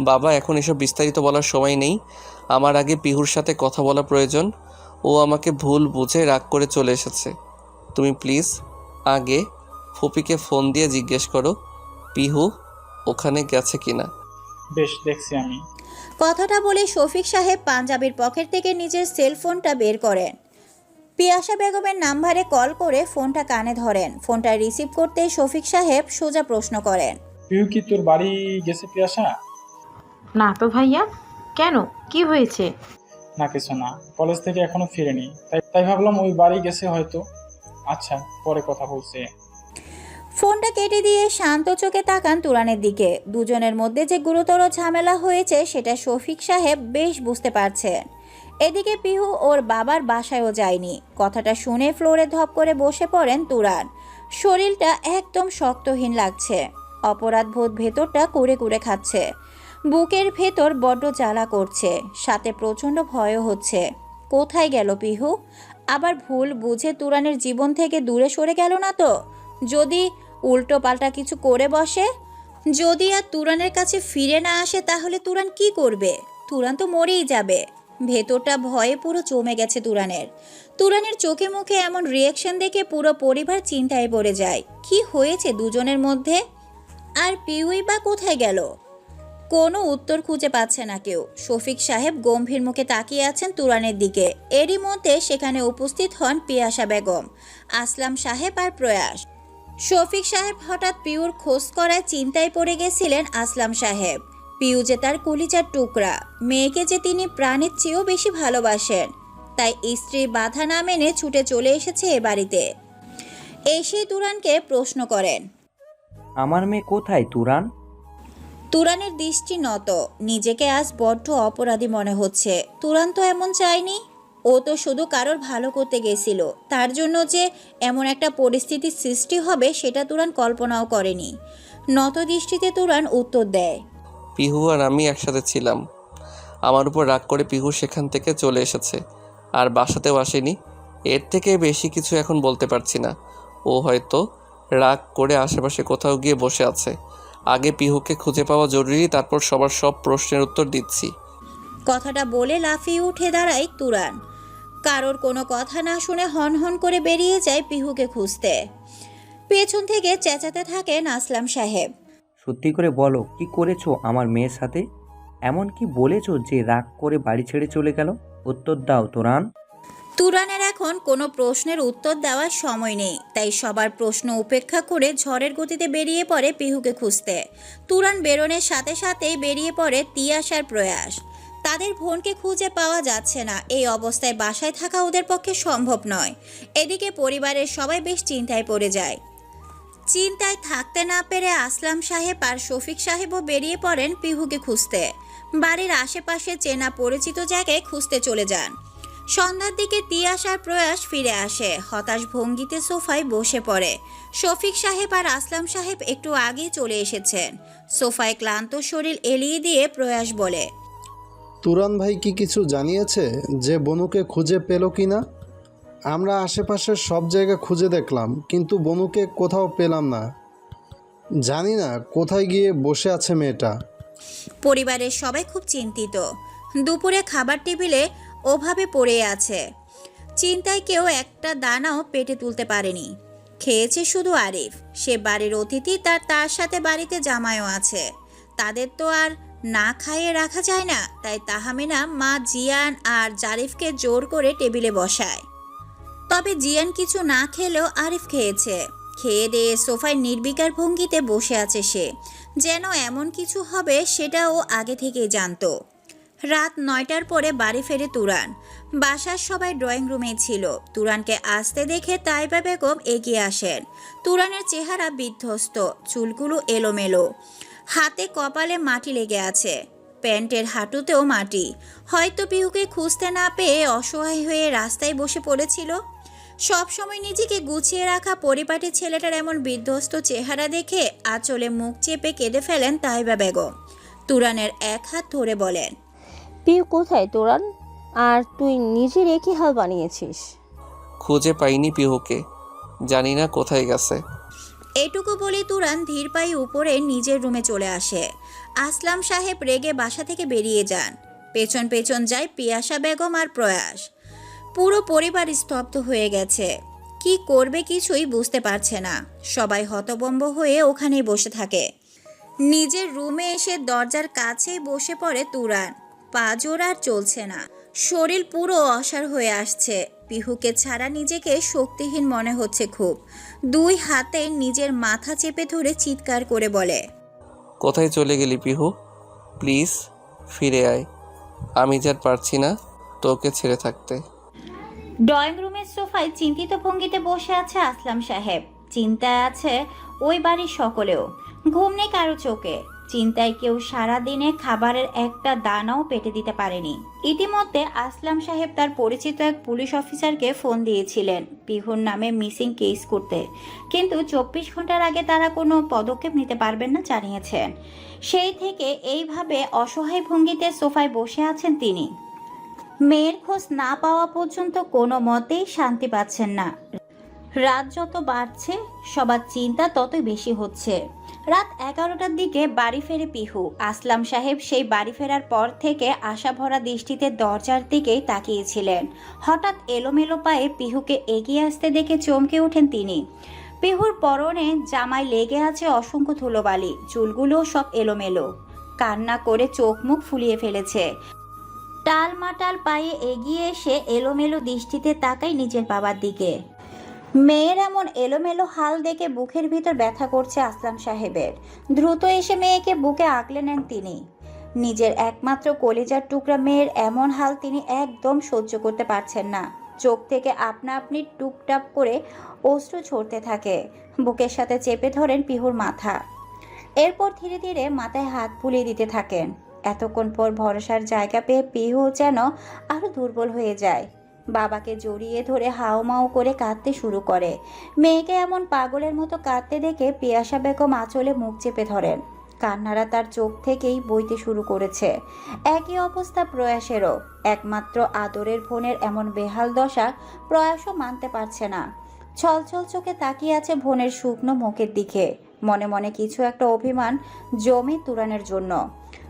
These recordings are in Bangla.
বাবা এখন এসব বিস্তারিত বলার সময় নেই। আমার আগে পিহুর সাথে কথা বলা প্রয়োজন। ও আমাকে ভুল বুঝে রাগ করে চলে এসেছে। তুমি প্লিজ আগে ফুপিকে ফোন দিয়ে জিজ্ঞেস করো পিহু ওখানে গেছে কিনা। বেশ দেখছি আমি। কথাটা বলে শফিক সাহেব পাঞ্জাবির পকেট থেকে নিজের সেল ফোনটা বের করেন। পিয়াসা বেগমের নাম্বারে কল করে ফোনটা কানে ধরেন। ফোনটা রিসিভ করতে শফিক সাহেব সোজা প্রশ্ন করেন পিউ কি তোর বাড়ি গেছে পিয়াসা? না তো ভাইয়া কেন? কি হয়েছে? না কিছু না। কলেজ থেকে এখনও ফিরেনি। তাই তাই ভাবলাম ওই বাড়ি গেছে হয়তো। আচ্ছা পরে কথা বলছে। ফোনটা কেটে দিয়ে শান্ত চোখে তাকান তুরানের দিকে। দুজনের মধ্যে যে গুরুতর ঝামেলা হয়েছে সেটা শফিক সাহেব বেশ বুঝতে পারছেন। এদিকে পিহু ওর বাবার বাসায়ও যায়নি। কথাটা শুনে ফ্লোরে ধপ করে বসে পড়েন তুরান। শরীরটা একদম শক্তহীন লাগছে। অপরাধবোধ ভেতরটা কুড়ে কুড়ে খাচ্ছে। বুকের ভেতর বড্ড জ্বালা করছে। সাথে প্রচণ্ড ভয়ও হচ্ছে। কোথায় গেল পিহু? আবার ভুল বুঝে তুরানের জীবন থেকে দূরে সরে গেল না তো? যদি উল্টো পাল্টা কিছু করে বসে? যদি আর তুরানের কাছে ফিরে না আসে, তাহলে তুরান কি করবে? তুরান তো মরেই যাবে। ভেতরটা ভয়ে পুরো জমে গেছে তুরানের। তুরানের চোখে মুখে এমন রিয়াকশন দেখে পুরো পরিবার চিন্তায় পড়ে যায়। কি হয়েছে দুজনের মধ্যে? আর পিউই বা কোথায় গেল? কোনো উত্তর খুঁজে পাচ্ছে না কেউ। শফিক সাহেব গম্ভীর মুখে তাকিয়ে আছেন তুরানের দিকে। এরই মধ্যে সেখানে উপস্থিত হন পিয়াসা বেগম, আসলাম সাহেব আর প্রয়াস। শফিক সাহেব হঠাৎ পিউর খোঁজ করায় চিন্তায় পড়ে গেছিলেন আসলাম সাহেব। পিউ যে তার কলিজার টুকরা, মেয়েকে যে তিনি প্রাণের চেয়েও বেশি ভালোবাসেন, তাই স্ত্রী বাধা না মেনে ছুটে চলে এসেছে এ বাড়িতে। এসে তুরানকে প্রশ্ন করেন, আমার মেয়ে কোথায় তুরান? তুরানের দৃষ্টি নত। নিজেকে আজ বড্ড অপরাধী মনে হচ্ছে। তুরান তো এমন চায়নি। ও তো শুধু কারোর ভালো করতে গেছিল। তার জন্য যে এমন একটা পরিস্থিতির সৃষ্টি হবে, সেটা তুরান কল্পনাও করেনি। নত দৃষ্টিতে তুরান উত্তর দেয়, পিহু আর আমি একসাথে ছিলাম। আমার উপর রাগ করে পিহু সেখান থেকে চলে এসেছে। আর বাসাতেও আসেনি। এর থেকে বেশি কিছু এখন বলতে পারছি না। ও হয়তো রাগ করে আশেপাশে কোথাও গিয়ে বসে আছে। আগে পিহুকে খুঁজে পাওয়া জরুরি তারপর সবার সব প্রশ্নের উত্তর দিচ্ছি। কথাটা বলে লাফিয়ে উঠে দাঁড়ায় তুরান। কারোর কোনো কথা না শুনে হন হন করে বেরিয়ে যায় পিহুকে খুঁজতে। পেছন থেকে চেঁচাতে থাকেন আসলাম সাহেব। সত্যি করে বলো কি করেছ আমার মেয়ের সাথে? এমন কি বলেছ যে রাগ করে বাড়ি ছেড়ে চলে গেল? উত্তর দাও তোরান। তুরানের এখন কোনো প্রশ্নের উত্তর দেওয়ার সময় নেই, তাই সবার প্রশ্ন উপেক্ষা করে ঝড়ের গতিতে বেরিয়ে পড়ে পিহুকে খুঁজতে। তুরান বেরোনের সাথে সাথেই বেরিয়ে পড়ে তিয়াসার প্রয়াস। তাদের বোনকে খুঁজে পাওয়া যাচ্ছে না, এই অবস্থায় বাসায় থাকা ওদের পক্ষে সম্ভব নয়। এদিকে পরিবারের সবাই বেশ চিন্তায় পড়ে যায়। চিন্তায় থাকতে না পেরে আসলাম সাহেব আর শফিক সাহেবও বেরিয়ে পড়েন পিহুকে খুঁজতে। বাড়ির আশেপাশে চেনা পরিচিত জায়গায় খুঁজতে চলে যান। সন্ধ্যার দিকে তিয়াসার প্রয়াস ফিরে আসে। হতাশ ভঙ্গিতে সোফায় বসে পড়ে। শফিক সাহেব আর আসলাম সাহেব একটু আগে চলে এসেছেন। সোফায় ক্লান্ত শরীর এলিয়ে দিয়ে প্রয়াস বলে তুরান ভাই কি কিছু জানিয়েছে যে বনুকে খুঁজে পেল কি না? আমরা আশেপাশের সব জায়গা খুঁজে দেখলাম কিন্তু বনুকে কোথাও পেলাম না। জানি না কোথায় গিয়ে বসে আছে মেয়েটা। পরিবারের সবাই খুব চিন্তিত। দুপুরে খাবার টেবিলে ওভাবে পড়ে আছে। চিন্তায় কেউ একটা দানাও পেটে তুলতে পারেনি। খেয়েছে শুধু আরিফ। সে বাড়ির অতিথি তার তার সাথে বাড়িতে জামাইও আছে। তাদের তো আর না খাইয়ে রাখা যায় না। তাই তাহামিনা, মা জিয়ান আর জারিফকে জোর করে টেবিলে বসায়। তবে জিয়ান কিছু না খেলেও আরিফ খেয়েছে। খেয়ে দিয়ে সোফায় নির্বিকার ভঙ্গিতে বসে আছে সে। যেন এমন কিছু হবে সেটা ও আগে থেকেই জানতো। রাত নয়টার পরে বাড়ি ফেরে তুরান। বাসার সবাই ড্রয়িং রুমে ছিল। তুরানকে আসতে দেখে তাইবা বেগম এগিয়ে আসেন। তুরানের চেহারা বিধ্বস্ত, চুলগুলো এলোমেলো। হাতে কপালে মাটি লেগে আছে। প্যান্টের হাঁটুতেও মাটি। হয়তো পিহুকে খুঁজতে না পেয়ে অসহায় হয়ে রাস্তায় বসে পড়েছিল। সবসময় নিজেকে গুছিয়ে রাখা পরিপাটি ছেলেটার এমন বিধ্বস্ত চেহারা দেখে আঁচলে মুখ চেপে কেঁদে ফেলেন তাইবা বেগম। তুরানের এক হাত ধরে বলেন পিউ কোথায় তোরান? আর তুই নিজের একই হাল বানিয়েছিস। খুঁজে পাইনি পিহুকে। জানি না কোথায় গেছে। এটুকু বলে তুরান ধীর পায়ে উপরে নিজের রুমে চলে আসে। আসলাম সাহেব রেগে বাসা থেকে বেরিয়ে যান। পেছন পেছন যায় পিয়াসা বেগম আর প্রয়াস। পুরো পরিবার স্তব্ধ হয়ে গেছে। কি করবে কিছুই বুঝতে পারছে না। সবাই হতবম্ব হয়ে ওখানেই বসে থাকে। নিজের রুমে এসে দরজার কাছেই বসে পড়ে তুরান। পা জোর আর চলছে না। শরীর পুরো অসাড় হয়ে আসছে। পিহুকে ছাড়া নিজেকে শক্তিহীন মনে হচ্ছে খুব। দুই হাতে নিজের মাথা চেপে ধরে চিৎকার করে বলে কোথায় চলে গেলি পিহু? প্লিজ ফিরে আয়। আমি যার পারছি না তোকে ছেড়ে থাকতে। ড্রয়িং রুমের সোফায় চিন্তিত ভঙ্গিতে বসে আছে আসলাম সাহেব। চিন্তায় আছে ওই বাড়ির সকলেও। ঘুম নেই কারও চোখে। চিন্তায় কেউ সারা দিনে খাবারের একটা দানাও পেটে দিতে পারেনি। ইতিমধ্যে আসলাম সাহেব তার পরিচিত এক পুলিশ অফিসারকে ফোন দিয়েছিলেন। পিহুর নামে মিসিং কেস করতে। কিন্তু চব্বিশ ঘণ্টার আগে তারা কোনো পদক্ষেপ নিতে পারবেন না জানিয়েছেন। সেই থেকে এইভাবে অসহায় ভঙ্গিতে সোফায় বসে আছেন তিনি। মেয়ের খোঁজ না পাওয়া পর্যন্ত কোনো মতেই শান্তি পাচ্ছেন না। রাত যত বাড়ছে, সবার চিন্তা ততই বেশি হচ্ছে। রাত এগারোটার দিকে বাড়ি ফেরে পিহু। আসলাম সাহেব সেই বাড়ি ফেরার পর থেকে আশা ভরা দৃষ্টিতে দরজার দিকেই তাকিয়েছিলেন। হঠাৎ এলোমেলো পায়ে পিহুকে এগিয়ে আসতে দেখে চমকে ওঠেন তিনি। পিহুর পরনে জামায় লেগে আছে অসংখ্য ধুলোবালি, চুলগুলো সব এলোমেলো। কান্না করে চোখ মুখ ফুলিয়ে ফেলেছে। টালমাটাল পায়ে এগিয়ে এসে এলোমেলো দৃষ্টিতে তাকাই নিজের বাবার দিকে। মেয়ের এমন এলোমেলো হাল দেখে বুকের ভিতর ব্যথা করছে আসলাম সাহেবের। দ্রুত এসে মেয়েকে বুকে আঁকলে নেন তিনি। নিজের একমাত্র কলিজার টুকরা মেয়ের এমন হাল তিনি একদম সহ্য করতে পারছেন না। চোখ থেকে আপনা আপনি টুপটাপ করে অশ্রু ছড়তে থাকে। বুকের সাথে চেপে ধরেন পিহুর মাথা। এরপর ধীরে ধীরে মাথায় হাত বুলিয়ে দিতে থাকেন। এতক্ষণ পর ভরসার জায়গা পেয়ে পিহু যেন আরও দুর্বল হয়ে যায়। বাবাকে জড়িয়ে ধরে হাওমাও করে কাঁদতে শুরু করে। মেয়েকে এমন পাগলের মতো কাঁদতে দেখে পিয়াসা বেগম আঁচলে মুখ চেপে ধরেন। কান্নারা তার চোখ থেকেই বইতে শুরু করেছে। একই অবস্থা প্রয়াসেরও। একমাত্র আদরের বোনের এমন বেহাল দশা প্রয়াসও মানতে পারছে না। ছলছল চোখে তাকিয়ে আছে বোনের শুকনো মুখের দিকে। মনে মনে কিছু একটা অভিমান জমে তুরানের জন্য।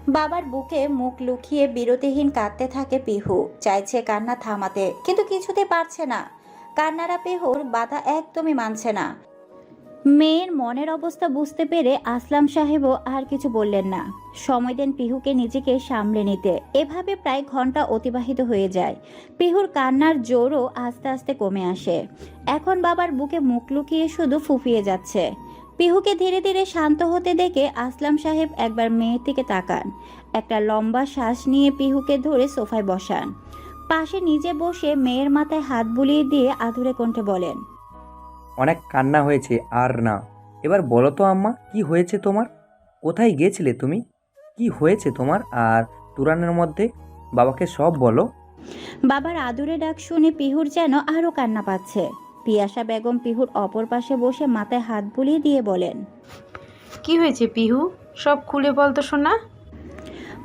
বাবার বুকে মুখ লুকিয়ে বিরতিহীন কাঁদতে থাকে পিহু। চাইছে কান্না থামাতে, কিন্তু কিছুতে পারছে না। কান্নারা পিহুর বাধা একদমই মানছে না। মেয়ের মনের অবস্থা বুঝতে পেরে আসলাম সাহেবও আর কিছু বললেন না। সময় দেন পিহুকে নিজেকে সামলে নিতে। এভাবে প্রায় ঘণ্টা অতিবাহিত হয়ে যায়। পিহুর কান্নার জোরও আস্তে আস্তে কমে আসে। এখন বাবার বুকে মুখ লুকিয়ে শুধু ফুফিয়ে যাচ্ছে। পিহুকে ধীরে ধীরে শান্ত হতে দেখে আসলাম সাহেব একবার মেয়ের দিকে তাকান। একটা লম্বা শ্বাস নিয়ে পিহুকে ধরে সোফায় বসান। পাশে নিজে বসে মেয়ের মাথায় হাত বুলিয়ে দিয়ে আধুরে কণ্ঠে বলেন অনেক কান্না হয়েছে আর না। এবার বলো তো আম্মা কি হয়েছে তোমার? কোথায় গিয়েছিলে তুমি? কি হয়েছে তোমার? আর তুরানের মধ্যে বাবাকে সব বলো। বাবার আদুরে ডাক শুনে পিহুর যেন আরও কান্না পাচ্ছে। পিয়াসা বেগম পিহুর অপর পাশে বসে মাথায় হাত বুলিয়ে দিয়ে বলেন কি হয়েছে পিহু? সব খুলে বলতো শোনা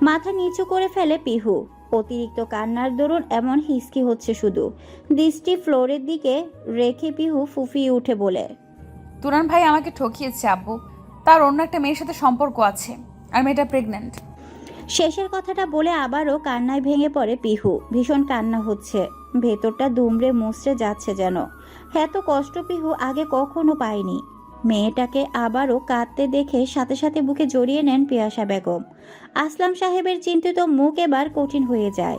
মাথা নিচু করে ফেলে পিহু। অতিরিক্ত কান্নার দরুন এমন হিসকি হচ্ছে শুধু। দৃষ্টি ফ্লোরের দিকে রেখে পিহু ফুফিয়ে উঠে বলে তুরান ভাই আমাকে ঠকিয়েছে আব্বু। তার অন্য একটা মেয়ের সাথে সম্পর্ক আছে আর মেয়েটা প্রেগন্যান্ট শেষের কথাটা বলে আবারও কান্নায় ভেঙে পড়ে পিহু। ভীষণ কান্না হচ্ছে। ভেতরটা দুমড়ে মুচড়ে যাচ্ছে যেন। এত কষ্ট পিহু আগে কখনো পায়নি মেয়েটাকে আবারও কাঁদতে দেখে সাথে সাথে বুকে জড়িয়ে নেন পিয়াসা বেগম। আসলাম সাহেবের চিন্তিত মুখ এবার কঠিন হয়ে যায়।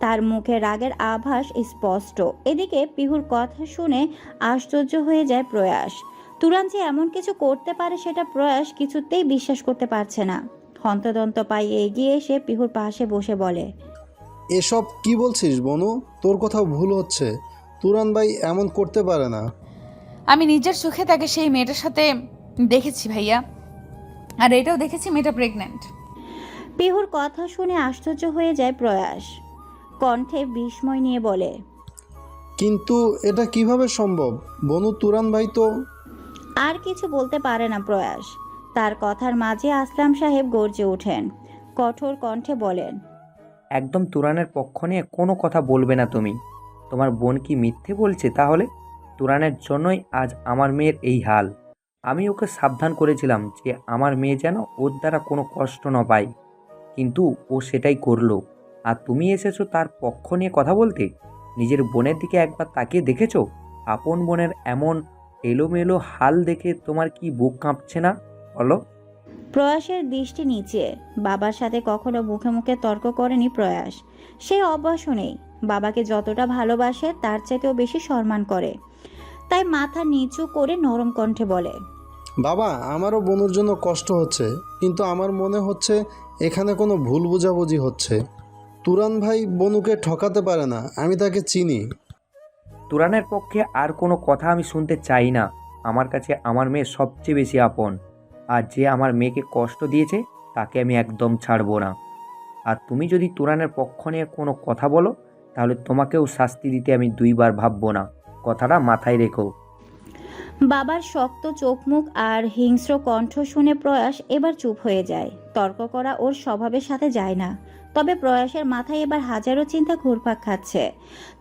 তার মুখে রাগের আভাস স্পষ্ট। এদিকে পিহুর কথা শুনে আশ্চর্য হয়ে যায় প্রয়াস। তুরান যে এমন কিছু করতে পারে সেটা প্রয়াস কিছুতেই বিশ্বাস করতে পারছে না। হন্তদন্ত পায়ে এগিয়ে এসে পিহুর পাশে বসে বলে, এসব কি বলছিস বনু? তোর কোথাও ভুল হচ্ছে। তুরান ভাই এমন করতে পারে না। আমি নিজের চোখে তাকে সেই মেয়েটার সাথে দেখেছি ভাইয়া। আর এটাও দেখেছি মেয়েটা প্রেগন্যান্ট পিহুর কথা শুনে আশ্চর্য হয়ে যায় প্রয়াস। কণ্ঠে বিস্ময় নিয়ে বলে কিন্তু এটা কীভাবে সম্ভব? বনু তুরান ভাই তো আর কিছু বলতে পারে না প্রয়াস। তার কথার মাঝে আসলাম সাহেব গর্জে ওঠেন। কঠোর কণ্ঠে বলেন একদম তুরানের পক্ষ নিয়ে কোনো কথা বলবে না তুমি। তোমার বোন কি মিথ্যে বলছে তাহলে? তুরানের জন্যই আজ আমার মেয়ের এই হাল। আমি ওকে সাবধান করেছিলাম যে আমার মেয়ে যেন ওর দ্বারা কোনো কষ্ট না পায়। কিন্তু ও সেটাই করল। আর তুমি এসেছ তার পক্ষ নিয়ে কথা বলতে? নিজের বোনের দিকে একবার তাকিয়ে দেখেছ? আপন বোনের এমন এলোমেলো হাল দেখে তোমার কি বুক কাঁপছে না? বলো। প্রয়াসের দৃষ্টি নিচে। বাবার সাথে কখনো মুখে মুখে তর্ক করেনি প্রয়াস। সে অভ্যাসও নেই। বাবাকে যতটা ভালোবাসে তার চাইতেও বেশি সম্মান করে। তাই মাথা নিচু করে নরম কণ্ঠে বলে বাবা আমারও বনুর জন্য কষ্ট হচ্ছে কিন্তু আমার মনে হচ্ছে এখানে কোনো ভুল বোঝাবুঝি হচ্ছে। তুরান ভাই বনুকে ঠকাতে পারে না আমি তাকে চিনি। তুরানের পক্ষে আর কোনো কথা আমি শুনতে চাই না। আমার কাছে আমার মেয়ে সবচেয়ে বেশি আপন আর যে আমার মেয়েকে কষ্ট দিয়েছে তাকে আমি একদম ছাড়বো না। আর তুমি যদি তুরানের পক্ষ নিয়ে কোনো কথা বলো তাহলে তোমাকেও শাস্তি দিতে আমি দুইবার ভাববো না। কথাটা মাথায় রেখো। বাবার শক্ত চোখ মুখ আর হিংস্র কণ্ঠ শুনে প্রয়াস এবার চুপ হয়ে যায়। তর্ক করা ওর স্বভাবের সাথে যায় না। তবে প্রয়াসের মাথায় এবার হাজারো চিন্তা ঘুরপাক খাচ্ছে।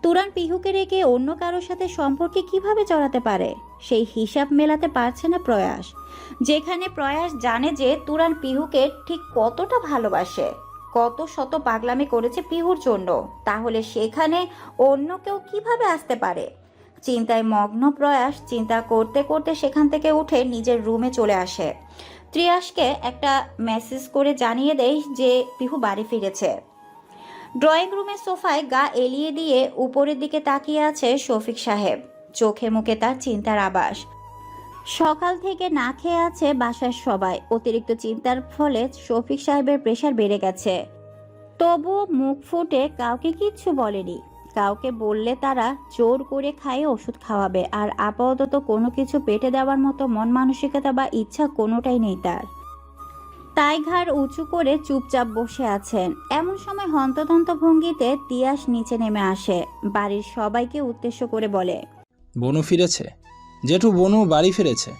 তুরান পিহুকে রেখে অন্য কারোর সাথে সম্পর্কে কীভাবে জড়াতে পারে? সেই হিসাব মেলাতে পারছে না প্রয়াস। যেখানে প্রয়াস জানে যে তুরান পিহুকে ঠিক কতটা ভালোবাসে। কত শত পাগলামি করেছে পিহুর জন্য। তাহলে সেখানে অন্য কেউ কীভাবে আসতে পারে? চিন্তায় মগ্ন প্রয়াস চিন্তা করতে করতে সেখান থেকে উঠে নিজের রুমে চলে আসে। ত্রিয়াসকে একটা মেসেজ করে জানিয়ে দেয় যে পিহু বাড়ি ফিরেছে। ড্রয়িং রুমের সোফায় গা এলিয়ে দিয়ে উপরের দিকে তাকিয়ে আছে শফিক সাহেব। চোখে মুখে তার চিন্তার আবাস সকাল থেকে না খেয়ে আছে বাসার সবাই। অতিরিক্ত চিন্তার ফলে শফিক সাহেবের প্রেশার বেড়ে গেছে। তবুও মুখ ফুটে কাউকে কিচ্ছু বলেনি। কাউকে বললে তারা জোর করে খাইয়ে ওষুধ খাওয়াবে। আর আপাতত কোনো কিছু পেটে দেওয়ার মতো মন মানসিকতা বা ইচ্ছা কোনোটাই নেই তার। তাই ঘাড় উঁচু করে চুপচাপ বসে আছেন। এমন সময় হন্তদন্ত ভঙ্গিতে তিয়াস নিচে নেমে আসে। বাড়ির সবাইকে উদ্দেশ্য করে বলে, বনু ফিরেছে? জেঠু বনু বাড়ি ফিরেছে।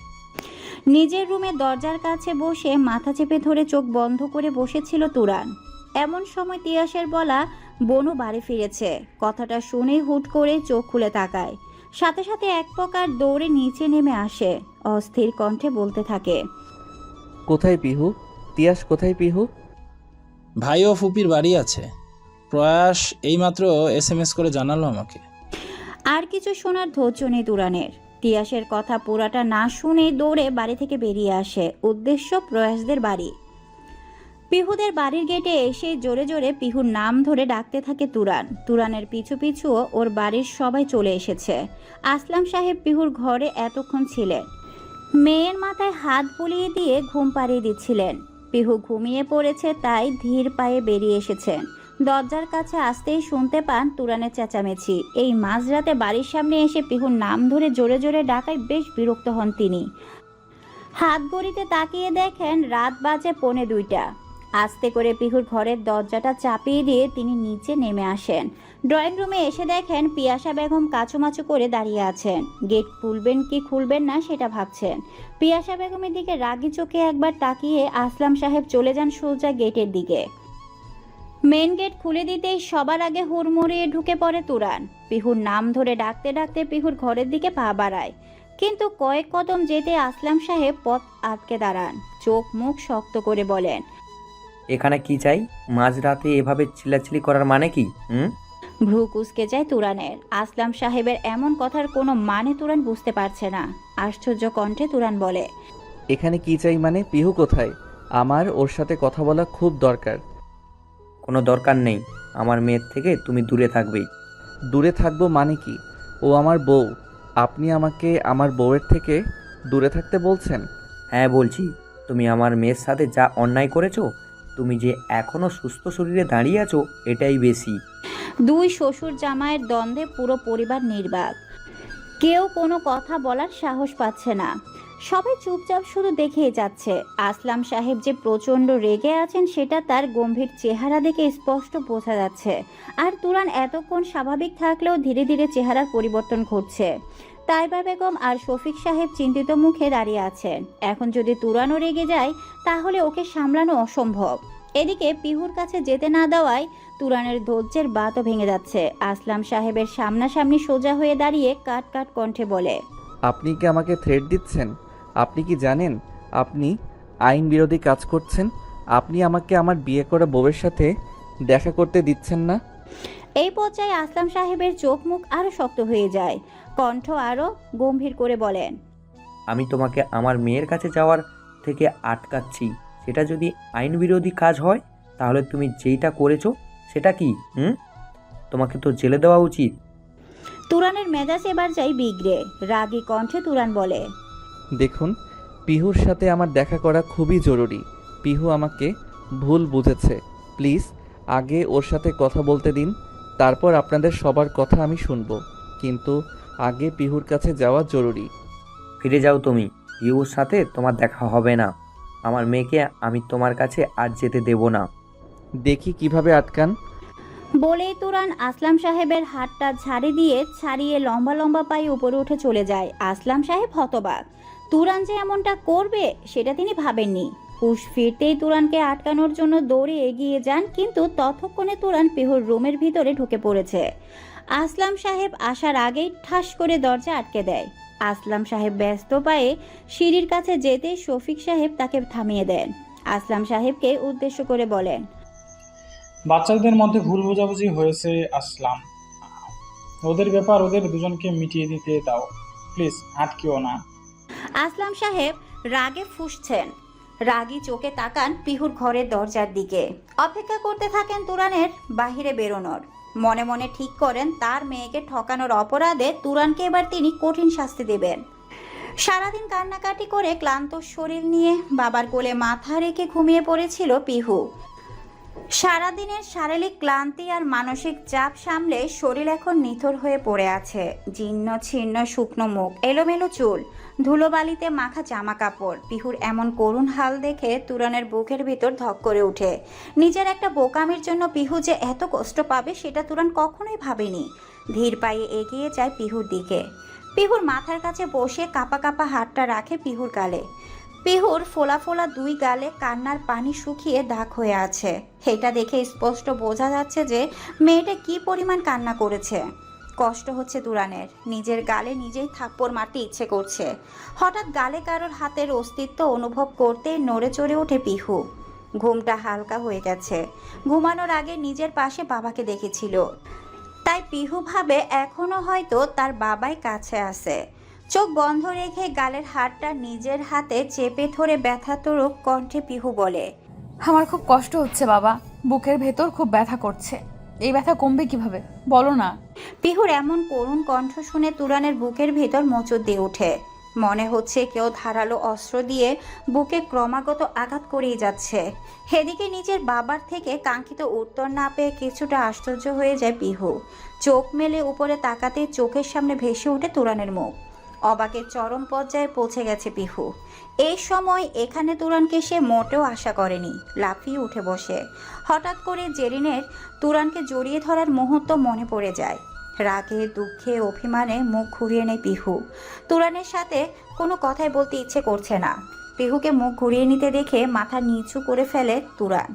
নিজের রুমে দরজার কাছে বসে মাথা চেপে ধরে চোখ বন্ধ করে বসেছিল তুরান। এমন সময় তিয়াসের বলা বনু বাড়ি ফিরেছে। কথাটা শুনেই হুট করে চোখ খুলে তাকায়। সাথে সাথে এক প্রকার দৌড়ে নিচে নেমে আসে। অস্থির কণ্ঠে বলতে থাকে কোথায় পিহু? তিয়াস কোথায় পিহু? ভাই ও ফুপির বাড়ি আছে। প্রয়াস এইমাত্র এস এম এস করে জানালো আমাকে। আর কিছু শোনার ধৈর্য নেই তুরানের। তিয়াসের কথা পুরাটা না শুনে দৌড়ে বাড়ি থেকে বেরিয়ে আসে। উদ্দেশ্য প্রয়াসদের বাড়ি। পিহুদের বাড়ির গেটে এসে জোরে জোরে পিহুর নাম ধরে ডাকতে থাকে তুরান। তুরানের পিছু পিছুও ওর বাড়ির সবাই চলে এসেছে। আসলাম সাহেব পিহুর ঘরে এতক্ষণ ছিলেন। মেয়ের মাথায় হাত বুলিয়ে দিয়ে ঘুম পাড়িয়ে দিচ্ছিলেন। পিহু ঘুমিয়ে পড়েছে, তাই ধীর পায়ে বেরিয়ে এসেছেন। দরজার কাছে আসতেই শুনতে পান তুরানের চেঁচামেচি। এই মাঝরাতে বাড়ির সামনে এসে পিহুর নাম ধরে জোরে জোরে ডাকায় বেশ বিরক্ত হন তিনি। হাত গড়িতে তাকিয়ে দেখেন রাত বাজে পৌনে দুইটা। আস্তে করে পিহুর ঘরের দরজাটা চাপিয়ে দিয়ে তিনি নিচে নেমে আসেন। ড্রয়িং রুমে এসে দেখেন পিয়াসা বেগম কাচুমাচু করে দাঁড়িয়ে আছেন। গেট খুলবেন কি খুলবেন না সেটা ভাবছেন। পিয়াসা বেগমের দিকে রাগি চোখে একবার তাকিয়ে আসলাম সাহেব চলে যান সোজা গেটের দিকে। মেন গেট খুলে দিতেই সবার আগে হুড়মুড়িয়ে ঢুকে পড়ে তুরান। পিহুর নাম ধরে ডাকতে ডাকতে পিহুর ঘরের দিকে পা বাড়ায়। কিন্তু কয়েক কদম যেতে আসলাম সাহেব পথ আটকে দাঁড়ান। চোখ মুখ শক্ত করে বলেন এখানে কি চাই? মাঝরাতে এভাবে চিল্লাচিল্লি করার মানে কি? হুম? ভ্রু কুসকে যায় তুরানের। আসলাম সাহেবের এমন কথার কোনো মানে তুরান বুঝতে পারছে না। আশ্চর্য কণ্ঠে তুরান বলে এখানে কি চাই মানে? পিহু কোথায়? আমার ওর সাথে কথা বলা খুব দরকার। কোনো দরকার নেই। আমার মেয়ের থেকে তুমি দূরে থাকবেই। দূরে থাকব মানে কি? ও আমার বউ। আপনি আমাকে আমার বউয়ের থেকে দূরে থাকতে বলছেন? হ্যাঁ বলছি। তুমি আমার মেয়ের সাথে যা অন্যায় করেছ তুমি যে এখনও সুস্থ শরীরে দাঁড়িয়ে আছো এটাই বেশি। দুই শ্বশুর জামাইয়ের দ্বন্দ্বে পুরো পরিবার নির্বাক। কেউ কোনো কথা বলার সাহস পাচ্ছে না। সবাই চুপচাপ শুধু দেখেই যাচ্ছে। আসলাম সাহেব যে প্রচণ্ড রেগে আছেন, সেটা তার গম্ভীর চেহারা দেখে স্পষ্ট বোঝা যাচ্ছে। আর তুরান এতক্ষণ স্বাভাবিক থাকলেও ধীরে ধীরে চেহারার পরিবর্তন ঘটছে। তাইবা বেগম আর শফিক সাহেব চিন্তিত মুখে দাঁড়িয়ে আছেন। এখন যদি তুরানও রেগে যায়, তাহলে ওকে সামলানো অসম্ভব। এদিকে পিহুর কাছে যেতে না দেওয়ায় তুরানের ধৈর্যের বাতও ভেঙে যাচ্ছে। আসলাম সাহেবের সামনাসামনি সোজা হয়ে দাঁড়িয়ে কাট কাট কণ্ঠে বলে, আপনি কি আমাকে থ্রেট দিচ্ছেন? আপনি কি জানেন? আপনি আইন বিরোধী কাজ করছেন। আপনি আমাকে আমার বিয়ে করা বউয়ের সাথে দেখা করতে দিচ্ছেন না? এই পর্যায়ে আসলাম সাহেবের চোখ মুখ আরও শক্ত হয়ে যায়। কণ্ঠ আরও গম্ভীর করে বলেন আমি তোমাকে আমার মেয়ের কাছে যাওয়ার থেকে আটকাচ্ছি। সেটা যদি আইন বিরোধী কাজ হয় তাহলে তুমি যেইটা করেছ সেটা কি হুম? তোমাকে তো জেলে দেওয়া উচিত। তুরানের মেজাজ এবার যাই বিগড়ে। রাগী কণ্ঠে তুরান বলে দেখুন পিহুর সাথে আমার দেখা করা খুবই জরুরি। পিহু আমাকে ভুল বুঝেছে। প্লিজ আগে ওর সাথে কথা বলতে দিন তারপর আপনাদের সবার কথা আমি শুনব। কিন্তু আগে পিহুর কাছে যাওয়া জরুরি। ফিরে যাও তুমি। ইউর সাথে তোমার দেখা হবে না। আমার মেয়েকে আমি তোমার কাছে আর যেতে দেব না। দেখি কীভাবে আটকান। বলেই তুরান আসলাম সাহেবের হাতটা ঝাড়ি দিয়ে ছাড়িয়ে লম্বা লম্বা পায়ে উপরে উঠে চলে যায়। আসলাম সাহেব হতবাক। তুরান যে এমনটা করবে, সেটা তিনি ভাবেননি। হুশ ফিরতেই তুরানকে আটকানোর জন্য দৌড়ে এগিয়ে যান, কিন্তু ততক্ষণে তুরান পিহুর রুমের ভিতরে ঢুকে পড়েছে। আসলাম সাহেব আসার আগেই ঠাস করে দরজা আটকে দেয়। আসলাম সাহেব ব্যস্ত পায়ে সিঁড়ির কাছে যেতেই শফিক সাহেব তাকে থামিয়ে দেন। আসলাম সাহেবকে উদ্দেশ্য করে বলেন, বাচ্চাদের মধ্যে ভুল বোঝাবুঝি হয়েছে, আসলাম। ওদের ব্যাপার ওদের দুজনকে মিটিয়ে দিতে দাও। প্লিজ, আটকেও না। আসলাম সাহেব, রাগে ফুঁসছেন। রাগী চোখে তাকান পিহুর ঘরের দরজার দিকে। অপেক্ষা করতে থাকেন তুরানের বাহিরে বেরোনোর। মনে মনে ঠিক করেন তার মেয়েকে ঠকানোর অপরাধে তুরানকে এবার তিনি কঠিন শাস্তি দেবেন। সারাদিন কান্নাকাটি করে ক্লান্ত শরীর নিয়ে বাবার কোলে মাথা রেখে ঘুমিয়ে পড়েছিল পিহু। সারাদিনের শারীরিক ক্লান্তি আর মানসিক চাপ সামলে শরীর এখন নিথর হয়ে পড়ে আছে। জীর্ণ, ছিন্ন, শুকনো মুখ, এলোমেলো চুল, ধুলোবালিতে মাখা জামা কাপড়। পিহুর এমন করুণ হাল দেখে তুরানের বুকের ভিতর ধক করে ওঠে। নিজের একটা বোকামির জন্য পিহু যে এত কষ্ট পাবে সেটা তুরান কখনোই ভাবেনি। ধীর পায়ে এগিয়ে যায় পিহুর দিকে। পিহুর মাথার কাছে বসে কাপা কাপা হাতটা রাখে পিহুর গালে। পিহুর ফোলা ফোলা দুই গালে কান্নার পানি শুকিয়ে দাগ হয়ে আছে। এটা দেখে স্পষ্ট বোঝা যাচ্ছে যে মেয়েটা কি পরিমাণ কান্না করেছে। কষ্ট হচ্ছে দুরানের। নিজের গালে নিজেই থাপ্পড় মারতে ইচ্ছে করছে। হঠাৎ গালে কারোর হাতের অস্তিত্ব অনুভব করতে নড়ে চড়ে ওঠে পিহু। ঘুমটা হালকা হয়ে গেছে। ঘুমানোর আগে নিজের পাশে বাবাকে দেখেছিল। তাই পিহু ভাবে এখনও হয়তো তার বাবাই কাছে আছে। চোখ বন্ধ রেখে গালের হাতটা নিজের হাতে চেপে ধরে ব্যথা ব্যথাতরক কণ্ঠে পিহু বলে আমার খুব কষ্ট হচ্ছে বাবা। বুকের ভেতর খুব ব্যথা করছে। এই ব্যথা কমবে কীভাবে? বলো না। পিহুর এমন করুণ কণ্ঠ শুনে তুরানের বুকের ভেতর মোচড় দিয়ে ওঠে। মনে হচ্ছে কেউ ধারালো অস্ত্র দিয়ে বুকে ক্রমাগত আঘাত করেই যাচ্ছে। হেদিকে নিজের বাবার থেকে কাঙ্ক্ষিত উত্তর না পেয়ে কিছুটা আশ্চর্য হয়ে যায় পিহু। চোখ মেলে উপরে তাকাতে চোখের সামনে ভেসে ওঠে তুরানের মুখ। অবাকের চরম পর্যায়ে পৌঁছে গেছে পিহু। এই সময় এখানে তুরানকে সে মোটেও আশা করেনি। লাফিয়ে উঠে বসে। হঠাৎ করে জেরিনের তুরানকে জড়িয়ে ধরার মুহূর্ত মনে পড়ে যায়। রাগে, দুঃখে, অভিমানে মুখ ঘুরিয়ে নেয় পিহু। তুরানের সাথে কোনো কথাই বলতে ইচ্ছে করছে না। পিহুকে মুখ ঘুরিয়ে নিতে দেখে মাথা নিচু করে ফেলে তুরান।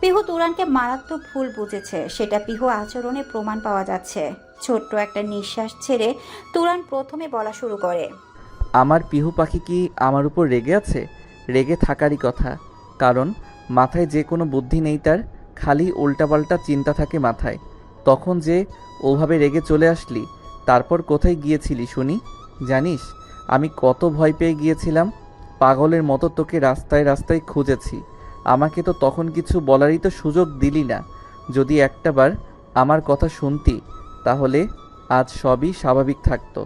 পিহু তুরানকে মারাত্মক ভুল বুঝেছে। সেটা পিহু আচরণে প্রমাণ পাওয়া যাচ্ছে। ছোট্ট একটা নিঃশ্বাস ছেড়ে তুরান প্রথমে বলা শুরু করে। আমার পিহু পাখি কি আমার উপর রেগে আছে? রেগে থাকারই কথা। কারণ মাথায় যে কোনো বুদ্ধি নেই তার, খালি উল্টাপাল্টা চিন্তা থাকে মাথায়। তখন যে ওভাবে রেগে চলে আসলি, তারপর কোথায় গিয়েছিলি শুনি? জানিস, আমি কত ভয় পেয়ে গিয়েছিলাম, পাগলের মতো তোকে রাস্তায় রাস্তায় খুঁজেছি। আমাকে তো তখন কিছু বলারই তো সুযোগ দিলি না। যদি একটাবার আমার কথা শুনতি তাহলে আজ সবই স্বাভাবিক থাকতো।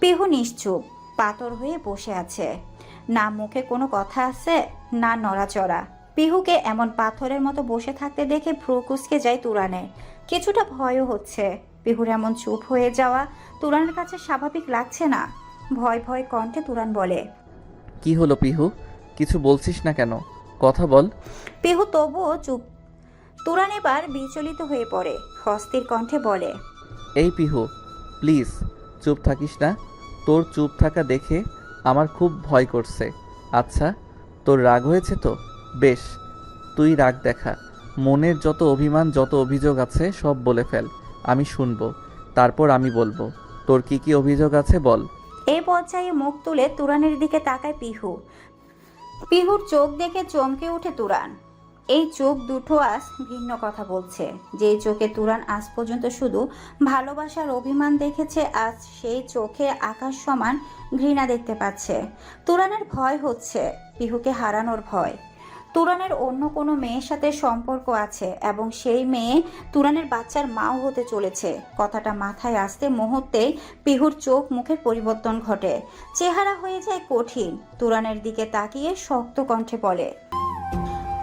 পিহু নিশ্চুপ পাথর হয়ে বসে আছে। না মুখে কোনো কথা আছে না নড়াচড়া। পিহুকে এমন পাথরের মতো বসে থাকতে দেখে ভ্রু কুচকে যায় তুরানের কিছুটা ভয়ও হচ্ছে পিহুর এমন চুপ হয়ে যাওয়া তুরানের কাছে স্বাভাবিক লাগছে না। ভয় ভয় কণ্ঠে তুরান বলে কি হলো পিহু? কিছু বলছিস না কেন? কথা বল। পিহু তবুও চুপ তুরান এবার বিচলিত হয়ে পড়ে। হস্তির কণ্ঠে বলে এই পিহু প্লিজ চুপ থাকিস না। তোর চুপ থাকা দেখে আমার খুব ভয় করছে। আচ্ছা তোর রাগ হয়েছে তো? বেশ তুই রাগ দেখা। মনের যত অভিমান যত অভিযোগ আছে সব বলে ফেল। আমি শুনব। তারপর আমি বলব। তোর কি কি অভিযোগ আছে বল? এই পর্যায়ে মুখ তুলে তুরানের দিকে তাকায় পিহু। পিহুর চোখ দেখে চমকে ওঠে তুরান। এই চোখ দুটো আজ ভিন্ন কথা বলছে। যে চোখে তুরান আজ পর্যন্ত শুধু ভালোবাসার অভিমান দেখেছে, আজ সেই চোখে আকাশ সমান ঘৃণা দেখতে পাচ্ছে। তুরানের ভয় হচ্ছে, পিহুকে হারানোর ভয়। তুরানের অন্য কোনো মেয়ের সাথে সম্পর্ক আছে এবং সেই মেয়ে তুরানের বাচ্চার মাও হতে চলেছে। কথাটা মাথায় আসতে মুহূর্তে পিহুর চোখ মুখের পরিবর্তন ঘটে। চেহারা হয়ে যায় কঠিন। তুরানের দিকে তাকিয়ে শক্ত কণ্ঠে বলে